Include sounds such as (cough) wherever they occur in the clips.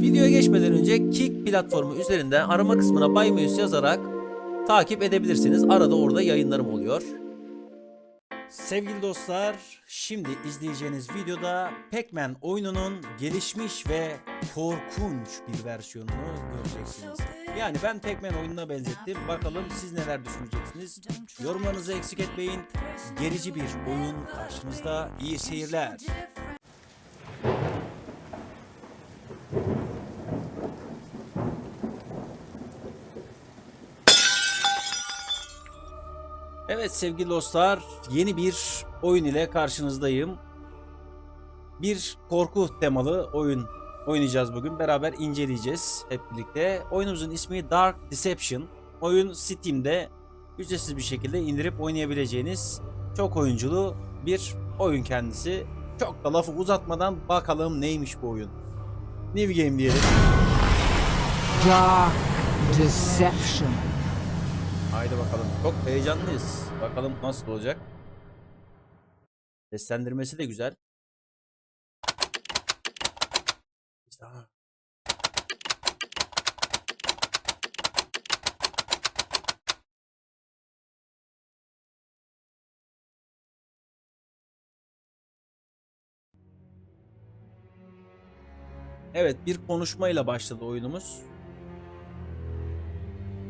Videoya geçmeden önce Kick platformu üzerinden arama kısmına Bay Muse yazarak takip edebilirsiniz. Arada orada yayınlarım oluyor. Sevgili dostlar, şimdi izleyeceğiniz videoda Pac-Man oyununun gelişmiş ve korkunç bir versiyonunu göreceksiniz. Yani ben Pac-Man oyununa benzettim. Bakalım siz neler düşüneceksiniz? Yorumlarınızı eksik etmeyin. Gerici bir oyun karşınızda. İyi seyirler. Evet sevgili dostlar, yeni bir oyun ile karşınızdayım. Bir korku temalı oyun oynayacağız bugün. Beraber inceleyeceğiz hep birlikte. Oyunumuzun ismi Dark Deception. Oyun Steam'de ücretsiz bir şekilde indirip oynayabileceğiniz çok oyunculu bir oyun kendisi. Çok da lafı uzatmadan bakalım neymiş bu oyun. New Game diyelim. Dark deception. Haydi bakalım. Çok heyecanlıyız. Bakalım nasıl olacak. Seslendirmesi de güzel. Evet bir konuşmayla başladı oyunumuz.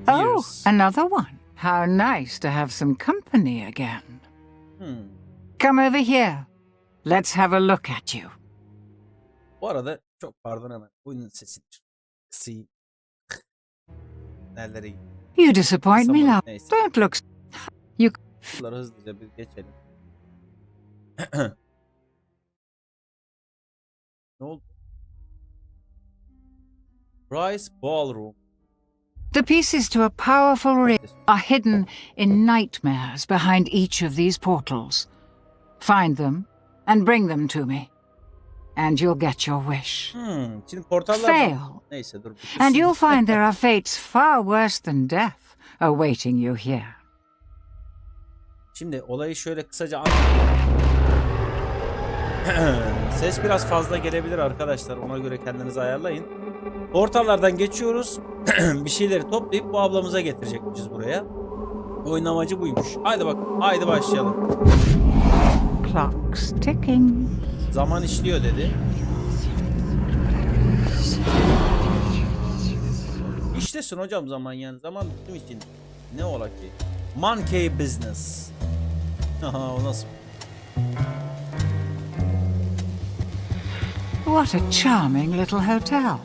Oh, another one. How nice to have some company again. Hmm. Come over here. Let's have a look at you. Bu arada çok pardon hemen oyunun sesini kısayım. Nerelere You disappoint me, love. neyse. Don't look. (laughs) You Bunları hızlıca bir geçelim. ne oldu? Rice Ballroom. The pieces to a powerful ring are hidden in nightmares behind each of these portals. Find them and bring them to me, and you'll get your wish. Hmm, şimdi portallar Fail, Neyse dur. and you'll find there are fates far worse than death awaiting you here. Şimdi olayı şöyle kısaca anlatayım. (clears throat) Ses biraz fazla gelebilir arkadaşlar. Ona göre kendinizi ayarlayın. Portallardan geçiyoruz. (clears throat) bir şeyleri toplayıp bu ablamıza getirecekmişiz buraya. Oyun amacı buymuş. Haydi bak. Haydi başlayalım. Clock's ticking. Zaman işliyor dedi. İşlesin hocam zaman yani. Zaman bizim için ne ola ki? Monkey business. (laughs) Aha o nasıl? What a charming little hotel.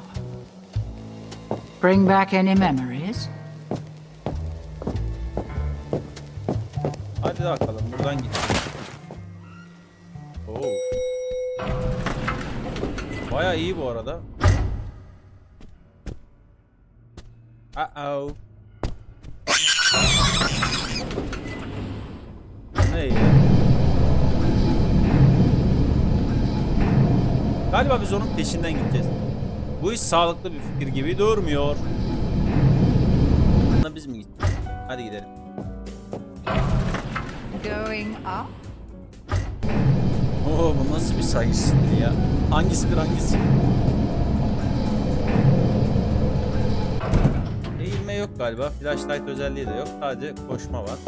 Bring back any memories? Hadi bakalım buradan git. Oo. Baya iyi bu arada. Uh-oh. Ne ya? Galiba biz onun peşinden gideceğiz. Bu iş sağlıklı bir fikir gibi durmuyor. Biz mi gideceğiz? Hadi gidelim. Going up? Oo bu nasıl bir saygısızlık ya? Hangisidir hangisi? Eğilme yok galiba. Flashlight özelliği de yok. Sadece koşma var.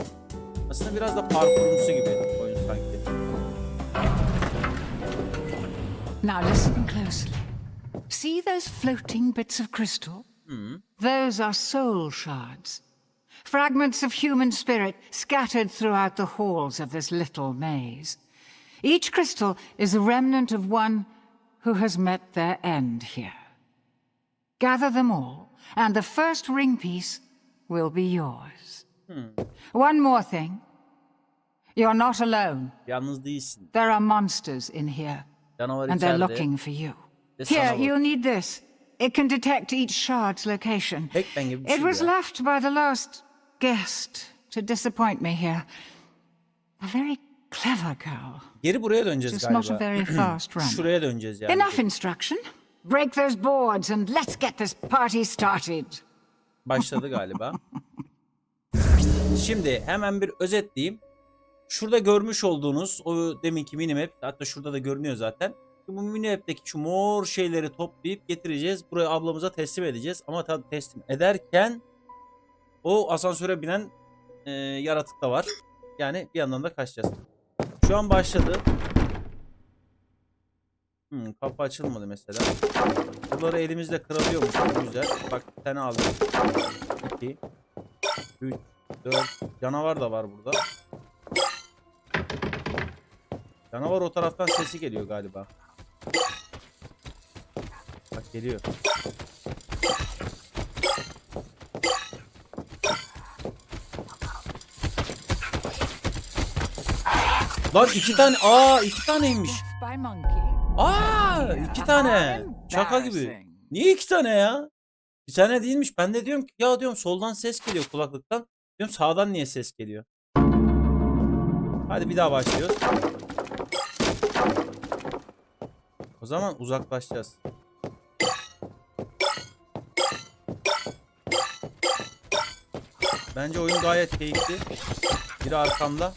Aslında biraz da parkurumsu gibi oyun sanki. Now listen closely. See those floating bits of crystal? Those are soul shards. Fragments of human spirit scattered throughout the halls of this little maze. Each crystal is a remnant of one who has met their end here. Gather them all, and the first ring piece will be yours. One more thing. You're not alone. There are monsters in here. And they're looking for you. Here, you'll need this. It can detect each shard's location. Pac-Man gibi bir It was ya. left by the last guest to disappoint me here. A very clever girl. Geri buraya döneceğiz Just galiba. not a very (clears throat) fast runner. Şuraya döneceğiz yani. Enough instruction. Break those boards and let's get this party started. Başladı galiba. Şimdi hemen bir özetleyeyim. Şurada görmüş olduğunuz o deminki minimap hatta şurada da görünüyor zaten. Bu mini mor şeyleri toplayıp getireceğiz. Buraya ablamıza teslim edeceğiz. Ama tabii teslim ederken o asansöre binen e, yaratık da var. Yani bir yandan da kaçacağız. Şu an başladı. Hmm, kapı açılmadı mesela. Bunları elimizle kırabiliyormuş. Güzel. Bak bir tane aldım. 2 3 4 Canavar da var burada. Canavar o taraftan sesi geliyor galiba. Geliyor. Lan iki tane. Aa iki taneymiş. Aa iki tane. Şaka gibi. Niye iki tane ya? Bir tane değilmiş. Ben de diyorum ki ya diyorum soldan ses geliyor kulaklıktan. Diyorum sağdan niye ses geliyor? Hadi bir daha başlıyoruz. O zaman uzaklaşacağız. Bence oyun gayet keyifli. Biri arkamda.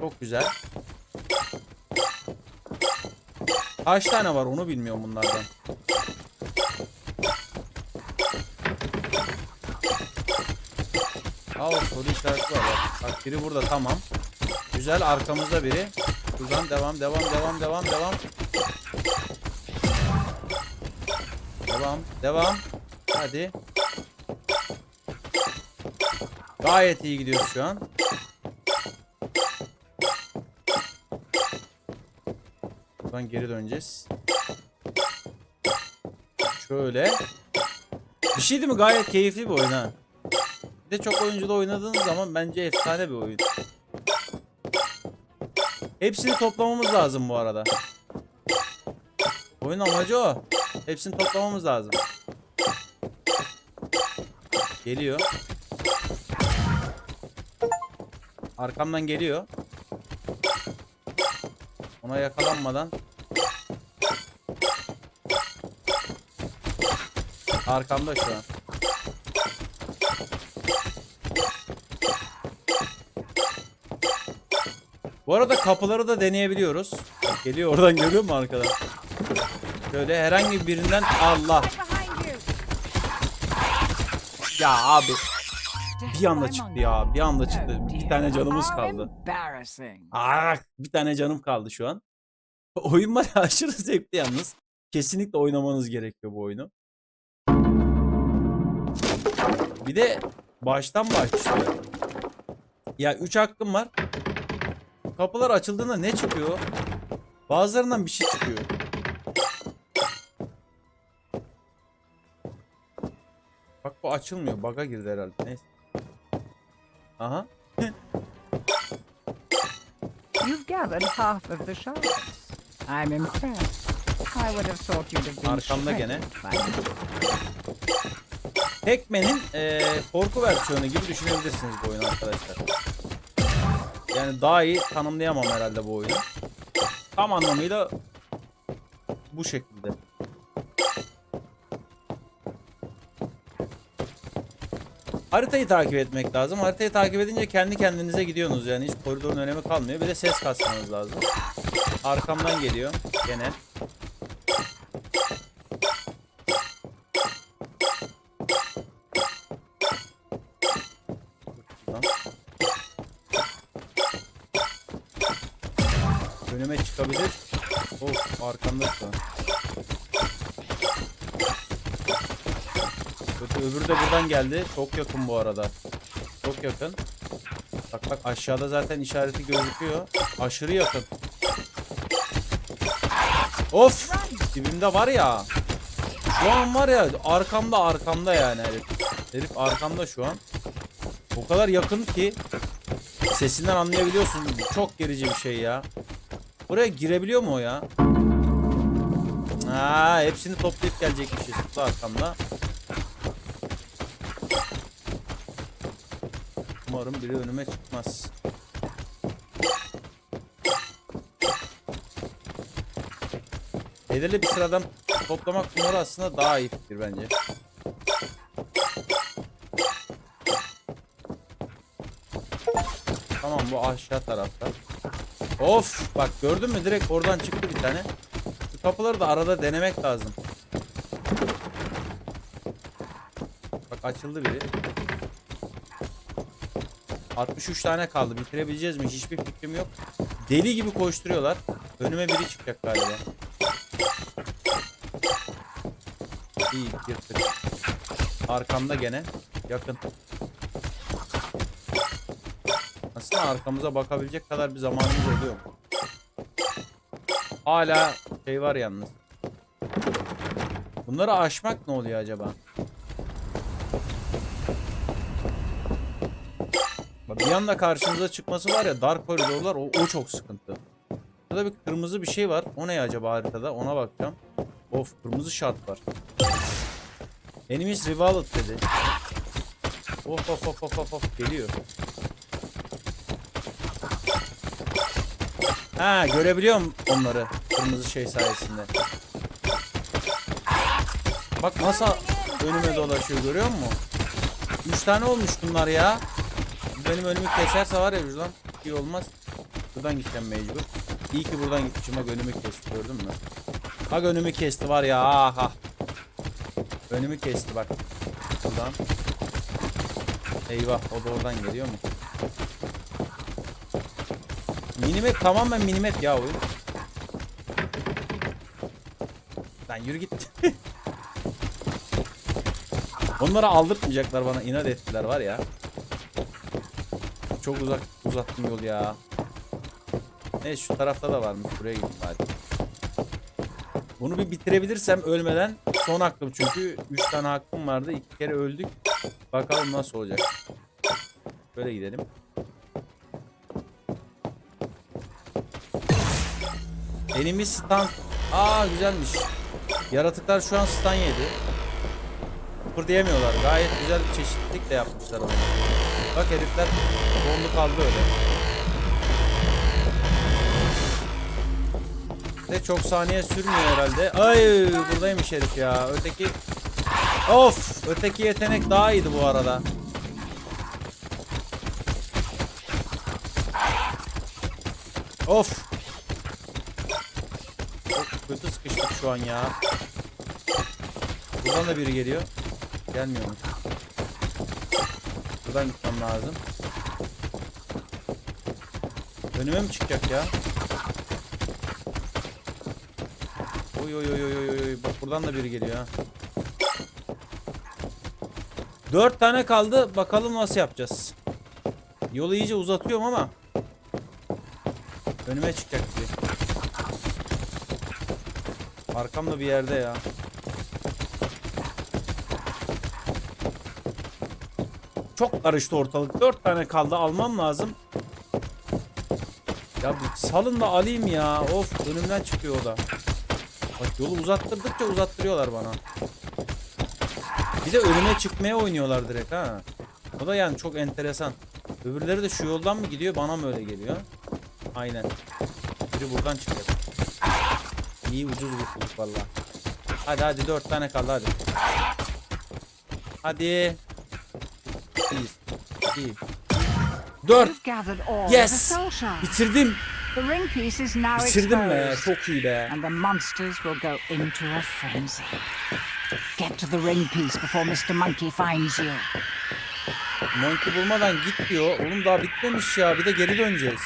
Çok güzel. Kaç tane var onu bilmiyorum bunlardan. Aa o soru işareti var bak. Biri burada tamam. Güzel arkamızda biri. Buradan devam devam devam devam devam. Devam devam. Hadi. Gayet iyi gidiyoruz şu an. Buradan geri döneceğiz. Şöyle. Bir şey değil mi? Gayet keyifli bir oyun ha. Bir de çok oyunculu oynadığınız zaman bence efsane bir oyun. Hepsini toplamamız lazım bu arada. Oyun amacı o. Hepsini toplamamız lazım. Geliyor. Arkamdan geliyor. Ona yakalanmadan. Arkamda şu an. Bu arada kapıları da deneyebiliyoruz. Geliyor oradan görüyor musun arkadan? Şöyle herhangi birinden Allah. Ya abi bir anda çıktı ya. Bir anda çıktı. Bir tane canımız kaldı. Ah, bir tane canım kaldı şu an. (laughs) Oyun var aşırı zevkli yalnız. Kesinlikle oynamanız gerekiyor bu oyunu. Bir de baştan başlıyor. Ya 3 hakkım var. Kapılar açıldığında ne çıkıyor? Bazılarından bir şey çıkıyor. Bak bu açılmıyor. Bug'a girdi herhalde. Neyse. Aha. You've gathered half of the shards. I'm impressed. I would have thought you'd have been Arkamda gene. by now. Pac-Man'in eee, korku versiyonu gibi düşünebilirsiniz bu oyunu arkadaşlar. Yani daha iyi tanımlayamam herhalde bu oyunu. Tam anlamıyla bu şekilde. Haritayı takip etmek lazım. Haritayı takip edince kendi kendinize gidiyorsunuz yani hiç koridorun önemi kalmıyor. Bir de ses kasmanız lazım. Arkamdan geliyor gene. Çıkabilir. Of arkamda şu an. Kötü öbürü de buradan geldi. Çok yakın bu arada. Çok yakın. Bak bak aşağıda zaten işareti gözüküyor. Aşırı yakın. Of! Dibimde var ya. Şu an var ya arkamda arkamda yani herif. Herif arkamda şu an. O kadar yakın ki sesinden anlayabiliyorsun. Çok gerici bir şey ya. Buraya girebiliyor mu o ya? Ha, hepsini toplayıp gelecekmişiz. Tuttu arkamda. Umarım biri önüme çıkmaz. Belirli bir sıradan toplamak bunları aslında daha iyi fikir bence. Tamam bu aşağı tarafta. Of bak gördün mü direkt oradan çıktı bir tane. Şu kapıları da arada denemek lazım. Bak açıldı biri. 63 tane kaldı. Bitirebileceğiz mi? Hiçbir fikrim yok. Deli gibi koşturuyorlar. Önüme biri çıkacak galiba. İyi yırttık. Arkamda gene. Yakın. Aslında arkamıza bakabilecek kadar bir zamanımız oluyor? Hala şey var yalnız. Bunları aşmak ne oluyor acaba? Bir anda karşınıza çıkması var ya dar koridorlar o, o çok sıkıntı. Burada bir kırmızı bir şey var. O ne acaba haritada? Ona bakacağım. Of kırmızı şart var. Enemies revolved dedi. Of of of of of of geliyor. Ha görebiliyorum onları kırmızı şey sayesinde. Bak nasıl önüme dolaşıyor görüyor musun? 3 tane olmuş bunlar ya. Benim önümü keserse var ya lan iyi olmaz. Buradan gideceğim mecbur. İyi ki buradan gitmişim bak önümü kesti gördün mü? Bak önümü kesti var ya aha. Önümü kesti bak. Buradan. Eyvah o da oradan geliyor mu? Minimap tamamen minimap ya oyun. Lan yürü git. (laughs) Onları aldırtmayacaklar bana inat ettiler var ya. Çok uzak uzattım yol ya. Neyse şu tarafta da varmış. Buraya gideyim hadi. Bunu bir bitirebilirsem ölmeden son hakkım çünkü 3 tane hakkım vardı. 2 kere öldük. Bakalım nasıl olacak. Böyle gidelim. Enemy stun. Aa güzelmiş. Yaratıklar şu an stun yedi. Kıpırdayamıyorlar. Gayet güzel bir çeşitlilik de yapmışlar onu. Bak herifler donlu kaldı öyle. De çok saniye sürmüyor herhalde. Ay buradaymış herif ya. Öteki Of! Öteki yetenek daha iyiydi bu arada. Of! Kötü sıkıştık şu an ya. Buradan da biri geliyor. Gelmiyor mu? Buradan gitmem lazım. Önüme mi çıkacak ya? Oy oy oy oy oy oy. Bak buradan da biri geliyor ha. Dört tane kaldı. Bakalım nasıl yapacağız. Yolu iyice uzatıyorum ama. Önüme çıkacak diye. Arkamda bir yerde ya. Çok karıştı ortalık. Dört tane kaldı. Almam lazım. Ya salın da alayım ya. Of önümden çıkıyor o da. Bak yolu uzattırdıkça uzattırıyorlar bana. Bir de önüme çıkmaya oynuyorlar direkt ha. O da yani çok enteresan. Öbürleri de şu yoldan mı gidiyor bana mı öyle geliyor? Aynen. Biri buradan çıkacak. İyi ucuz kurtulduk valla. Hadi hadi dört tane kaldı hadi. Hadi. Bir. iki, Dört. Yes. Bitirdim. Bitirdim be. Çok iyi be. And the monsters will go into a frenzy. Get to the ring piece before Mr. Monkey finds you. Monkey bulmadan git diyor. Oğlum daha bitmemiş ya. Bir de geri döneceğiz.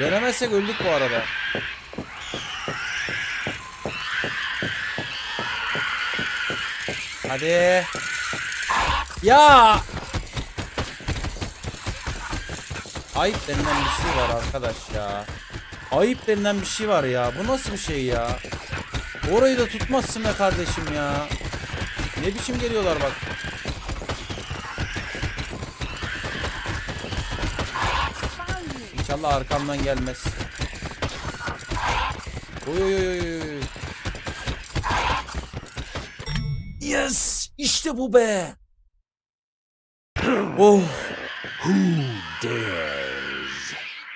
Dönemezsek öldük bu arada. Hadi. Ya. Ayıp denilen bir şey var arkadaş ya. Ayıp denilen bir şey var ya. Bu nasıl bir şey ya? Orayı da tutmazsın be kardeşim ya. Ne biçim geliyorlar bak. İnşallah arkamdan gelmez. Oy oy oy oy Yes! İşte bu be. oh.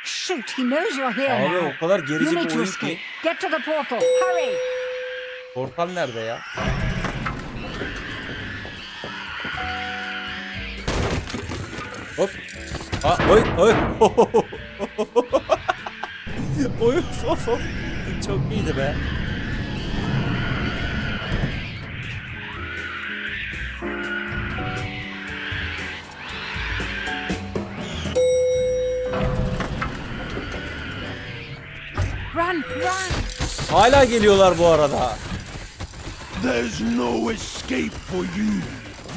Shoot, he knows you're here Abi now. o kadar You gerici need bir to oyun escape. ki. Get to the portal. Hurry! Portal nerede ya? Hop. Aa, oy oy. (laughs) oy of of. Çok iyiydi be. Hala geliyorlar bu arada. There's no escape for you,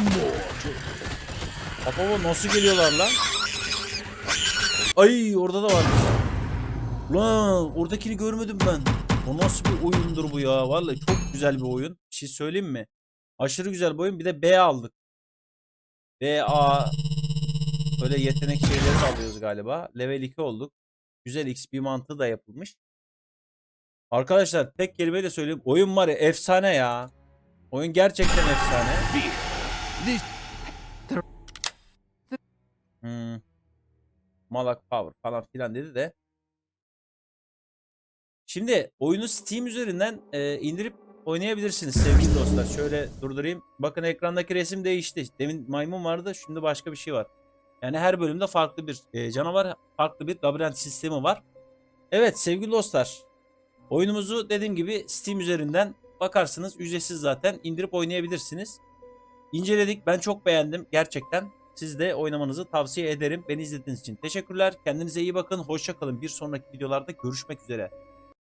mortal. Baba nasıl geliyorlar lan? Ay orada da var. Lan oradakini görmedim ben. O nasıl bir oyundur bu ya? Vallahi çok güzel bir oyun. Bir şey söyleyeyim mi? Aşırı güzel bir oyun. Bir de B aldık. B, A. Böyle yetenek şeyleri alıyoruz galiba. Level 2 olduk. Güzel XP mantığı da yapılmış. Arkadaşlar tek kelimeyle söyleyeyim. Oyun var ya efsane ya. Oyun gerçekten efsane. Hmm. Malak Power falan filan dedi de. Şimdi oyunu Steam üzerinden e, indirip oynayabilirsiniz sevgili dostlar. Şöyle durdurayım. Bakın ekrandaki resim değişti. Demin maymun vardı, şimdi başka bir şey var. Yani her bölümde farklı bir e, canavar, farklı bir labirent sistemi var. Evet sevgili dostlar. Oyunumuzu dediğim gibi Steam üzerinden bakarsınız. Ücretsiz zaten indirip oynayabilirsiniz. İnceledik. Ben çok beğendim gerçekten. Siz de oynamanızı tavsiye ederim. Beni izlediğiniz için teşekkürler. Kendinize iyi bakın. Hoşça kalın. Bir sonraki videolarda görüşmek üzere.